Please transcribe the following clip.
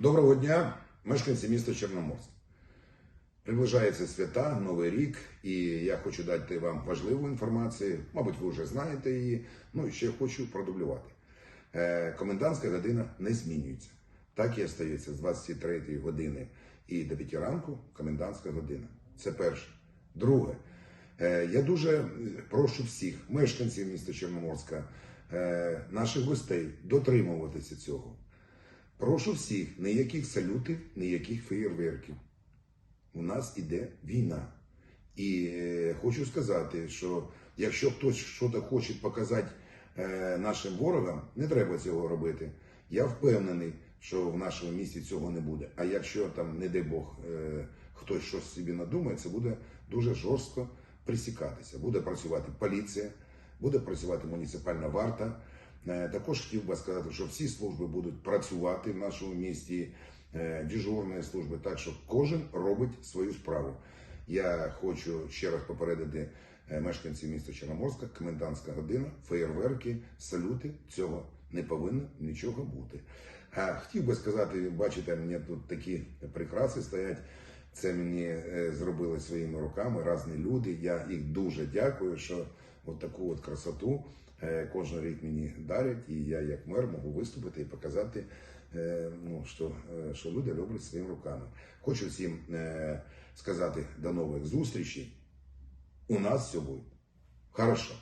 Доброго дня, мешканці міста Чорноморськ. Приближається свята, Новий рік, і я хочу дати вам важливу інформацію. Мабуть, ви вже знаєте її. Ну і ще хочу продублювати. Е, комендантська година не змінюється. Так і остається з 23 години і до 5 ранку комендантська година. Це перше. Друге, е, я дуже прошу всіх мешканців міста Чорноморська, е, наших гостей дотримуватися цього. Прошу всіх, ніяких салютів, ніяких феєрверків. У нас іде війна. І е, хочу сказати, що якщо хтось щось хоче показати е, нашим ворогам, не треба цього робити. Я впевнений, що в нашому місті цього не буде. А якщо там, не дай Бог, е, хтось щось собі надумає, це буде дуже жорстко присікатися. Буде працювати поліція, буде працювати муніципальна варта. Е, Також хотів би сказати, що всі служби будуть працювати в нашому місті, е, дежурні служби, так що кожен робить свою справу. Я хочу ще раз попередити е, мешканців міста Чорноморська, комендантська година, феєрверки, салюти. Цього не повинно нічого бути. А хотів би сказати, бачите, мені тут такі прикраси стоять. Це мені е, зробили своїми руками різні люди. Я їх дуже дякую, що от таку от красоту е, кожен рік мені дарять, і я як мер можу виступити і показати, е, ну, що, що люди роблять своїми руками. Хочу всім сказати до нових зустрічей. У нас все буде хорошо.